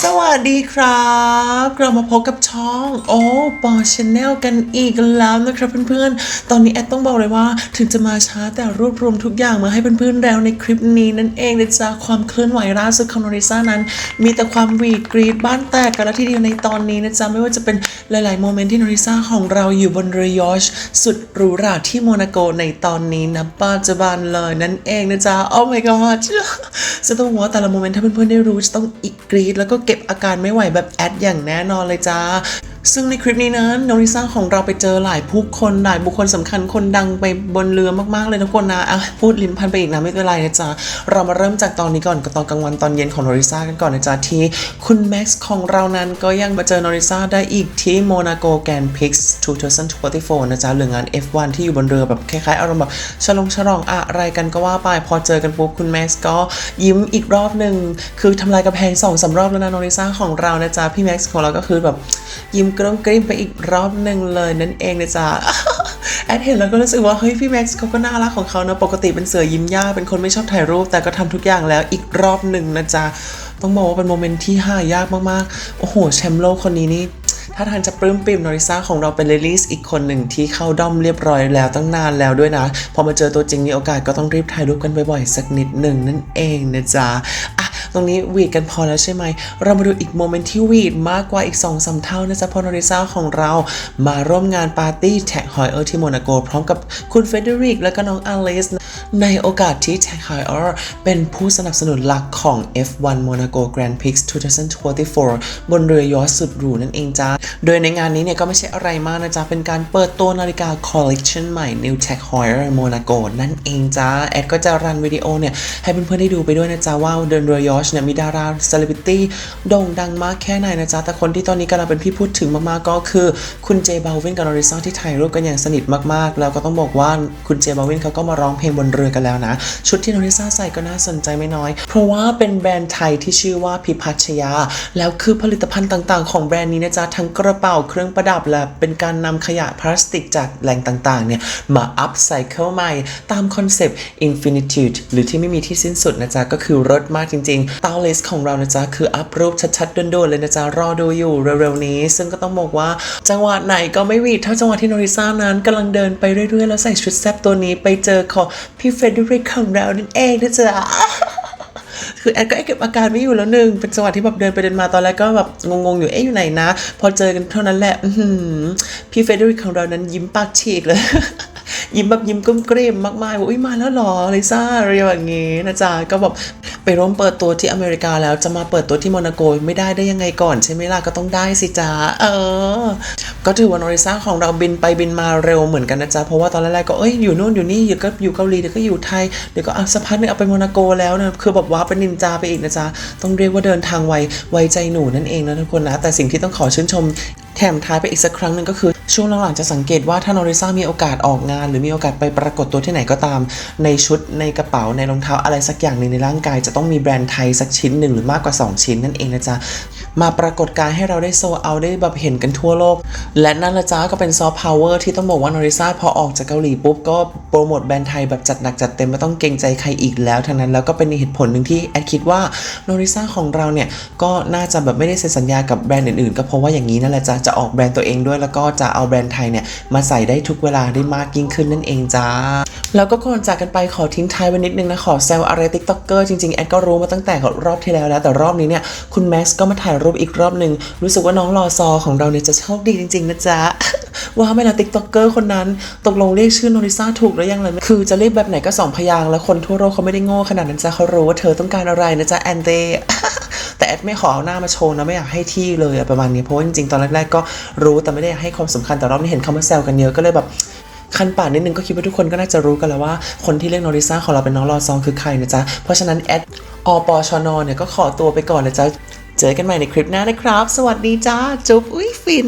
สวัสดีครับกลับมาพบกับช่องโอ้ปอชแนลกันอีกแล้วนะครับเพื่อนๆ ตอนนี้แอดต้องบอกเลยว่า ถึงจะมาช้าแต่รวบรวมทุกอย่างมาให้เพื่อนๆแล้วในคลิปนี้นั่นเองนะจ๊ะความเคลื่อนไหวล่าสุดของโนริซ่านั้น มีแต่ความวีดกรีดบ้านแตกกันแล้วทีเดียวในตอนนี้นะจ๊ะไม่ว่าจะเป็นหลายๆโมเมนต์ที่โนริซ่าของเราอยู่บนเรือยอชสุดหรูหราที่โมนาโกในตอนนี้นะปัจจุบันเลยนั่นเองนะจ๊ะโอ้ my god จะต้องบอกว่าแต่ละโมเมนต์ถ้าเพื่อนๆได้รู้จะต้องอีกกรีดแล้วก็เก็บอาการไม่ไหวแบบแอดอย่างแน่นอนเลยจ้า ซึ่งในคลิปนี้นะโนริซ่าของเราไปเจอหลายผู้คนหลายบุคคลสำคัญคนดังไปบนเรือมากๆเลยทุกคนนะอะพูดลิ้นพันไปอีกนะไม่เป็นไรนะจ๊ะ เรามาเริ่มจากตอนนี้ก่อนกับตอนกลางวันตอนเย็นของโนริซ่ากันก่อนนะจ๊ะที่คุณแม็กซ์ของเรานั้นก็ยังมาเจอโนริซ่าได้อีกที่โมนาโกแกนพิกส์2024นะจ๊ะหรืองาน F1 ที่อยู่บนเรือแบบคล้ายๆอารมณ์แบบฉลองฉลองอะไรกันก็ว่าไปพอเจอกันปุ๊บคุณแม็กซ์ก็ยิ้มอีกรอบหนึ่งคือทำลายกระแพงสองสามรอบแล้วนะโนริซ่าของเรานะจ๊ะพี่แม็กซ์ของเราก็คือแบบ ยิ้มกร้มกริ้มไปอีกรอบหนึ่งเลยนั่นเองนะจ๊ะแอดเห็นแล้วก็รู้สึกว่าเฮ้ยพี่แม็กซ์เขาก็น่ารักของเขานะปกติเป็นเสือยิ้มย่าเป็นคนไม่ชอบถ่ายรูป แต่ก็ทำทุกอย่างแล้วอีกรอบหนึ่งนะจ๊ะต้องบอกว่าเป็นโมเมนต์ที่หายากมากๆ โอ้โห แชมป์โลกคนนี้นี่ถ้าทางจะปลื้มปิ่มนอริซ่าของเราเป็นเลลิสอีกคนหนึ่งที่เข้าด้อมเรียบร้อยแล้วตั้งนานแล้วด้วยนะ พอมาเจอตัวจริงมีโอกาสก็ต้องรีบถ่ายรูปกันบ่อยๆ สักนิดหนึ่งนั่นเองนะจ๊ะอะ ตรงนี้หวีดกันพอแล้วใช่ไหม เรามาดูอีกโมเมนต์ที่หวีดมากกว่าอีก2อสเท่านะจ๊ะพอนอริซาของเรามาร่วมงานปาร์ตี้แท็กฮอยเออร์ที่โมนาโก พร้อมกับคุณเฟเดริกและก็น้องอลิสในโอกาสที่ Tech Heuer เป็นผู้สนับสนุนหลักของ F1 Monaco Grand Prix 2024 บนเรือยอชสุดหรูนั่นเองจ้าโดยในงานนี้เนี่ยก็ไม่ใช่อะไรมากนะจ๊ะ เป็นการเปิดตัวนาฬิกา Collection ใหม่ New Tech Heuer Monaco นั่นเองจ้า แอดก็จะรันวิดีโอเนี่ย ให้เพื่อนๆได้ดูไปด้วยนะจ๊ะว่าเดินเรือยอชต์เนี่ยมีดาราเซเลบริตี้โด่งดังมากแค่ไหนนะจ๊ะ แต่คนที่ตอนนี้กำลังเป็นที่พูดถึงมากๆก็คือคุณเจบาวินกับนอริซาที่ถ่ายรูปกันอย่างสนิทมากๆ แล้วก็ต้องบอกว่าคุณเจบาวินเขาก็มาร้องเพลงบนเรือกันแล้วนะ ชุดที่นอริซาใส่ก็น่าสนใจไม่น้อย เพราะว่าเป็นแบรนด์ไทยที่ชื่อว่าพิพัชยา แล้วคือผลิตภัณฑ์ต่างๆ ของแบรนด์นี้นะจ๊ะทั้งกระเป๋าเครื่องประดับและเป็นการนำขยะพลาสติกจากแหล่งต่างๆเนี่ยมาอัพไซเคิลใหม่ตามคอนเซปต์ Infinitude หรือที่ไม่มีที่สิ้นสุดนะจ๊ะก็คือรถมากจริงเตาเลสของเรานะจ๊ะคืออัพรูปชัดๆโดนๆเลยนะจ๊ะรอดูอยู่เร็วๆนี้ ซึ่งก็ต้องบอกว่าจังหวะไหนก็ไม่วีดเท่าจังหวะที่โนริซ่านั้นกำลังเดินไปเรื่อยๆ แล้วใส่ชุดแซบตัวนี้ไปเจอของพี่เฟเดริกของเรานั่นเองนะจ๊ะคือแอดก็เก็บอาการไม่อยู่แล้วหนึ่งเป็นจังหวะที่แบบเดินไปเดินมาตอนแรกก็แบบงงๆอยู่เอ๊ะอยู่ไหนนะ พอเจอกันเท่านั้นแหละพี่เฟเดริกของเรานั้นยิ้มปากฉีกเลย ยิ้มแบบยิ้มกุ้มกริมมากๆว่าอุ้ยมาแล้วหรอลิซ่าอะไรอย่างงี้นะจ๊ะก็แบบไปร่วมเปิดตัวที่อเมริกาแล้วจะมาเปิดตัวที่โมนาโกไม่ได้ได้ยังไงก่อนใช่ไหมล่ะก็ต้องได้สิจ๊ะเออ ก็ถือว่านอริซ่าของเราบินไปบินมาเร็วเหมือนกันนะจ๊ะเพราะว่าตอนแรกๆก็เอ้ยอยู่นู่นอยู่นี่อยู่ก็อยู่เกาหลีเดี๋ยวก็อยู่ไทยเดี๋ยวก็เอาสักพักนึงเอาไปโมนาโกแล้วนะคือแบบว่าเป็นนินจาไปอีกนะจ๊ะต้องเรียกว่าเดินทางไวไวใจหนูนั่นเองนะทุกคนนะแต่สิ่งที่ต้องขอชื่นชมแถมท้ายไปอีกสักครั้งหนึ่งก็คือ ช่วงหลังๆจะสังเกตว่าถ้านอริซ่ามีโอกาสออกงาน หรือมีโอกาสไปปรากฏตัวที่ไหนก็ตาม ในชุดในกระเป๋าในรองเท้าอะไรสักอย่างหนึ่งในร่างกาย จะต้องมีแบรนด์ไทยสักชิ้นหนึ่งหรือมากกว่า 2 ชิ้นนั่นเองนะจ๊ะ มาปรากฏกายให้เราได้โซเอาได้แบบเห็นกันทั่วโลก และนั่นละจ้าก็เป็นซอฟต์พาวเวอร์ที่ต้องบอกว่านอริซ่าพอออกจากเกาหลีปุ๊บ ก็โปรโมทแบรนด์ไทยแบบจัดหนักจัดเต็มไม่ต้องเกรงใจใครอีกแล้วทั้งนั้นแล้วก็เป็นเหตุผลหนึ่งที่แอดคิดว่านอริซ่าของเราเนี่ยก็น่าจะแบบไม่ได้เซ็นสัญญากับแบรนด์อื่นๆ ก็เพราะว่าอย่างนี้นั่นแหละจ้าจะออกแบรนด์ตัวเองด้วย แล้วก็จะเอาแบรนด์ไทยเนี่ยมาใส่ได้ทุกเวลาได้มากยิ่งขึ้นนั่นเองจ้าแล้วก็ก่อนจากกันไปขอทิ้งท้ายไว้นิดนึงนะขอแซวอะไรติ๊กต็อกเกอร์จริงๆแอดก็รู้มาตั้งแต่รอบที่แล้วแล้วแต่รอบนี้เนี่ยคุณแม็กซ์ก็มาถ่ายรูปอีกรอบหนึ่งรู้สึกว่าน้องรอซอของเราเนี่ยจะโชคดีจริงๆนะจ๊ะว่าไม่ละติ๊กต็อกเกอร์คนนั้นตกลงเรียกชื่อโนริซาถูกหรือยังเลยคือจะเรียกแบบไหนก็สองพยางแล้วคนทั่วโลกเขาไม่ได้โง่ขนาดนั้นจ้ะเขารู้ว่าเธอต้องการอะไรนะจ๊ะแอนเดแต่แอดไม่ขอเอาหน้ามาโชว์นะไม่อยากให้ที่เลยประมาณนี้เพราะจริงๆตอนแรกๆก็รู้แต่ไม่ได้ให้ความสำคัญแต่รอบนี้เห็นเขามาแซวกันเยอะก็เลยแบบคันปากนิดนึงก็คิดว่าทุกคนก็น่าจะรู้กันแล้วว่าคนที่เรียกนอริซาของเราเป็นน้องรอซองคือใครนะจ๊ะเพราะฉะนั้นแอดอปชนเนี่ยก็ขอตัวไปก่อนนะจ๊ะ เจอกันใหม่ในคลิปหน้านะครับ สวัสดีจ้า จุ๊บอุ้ยฟิน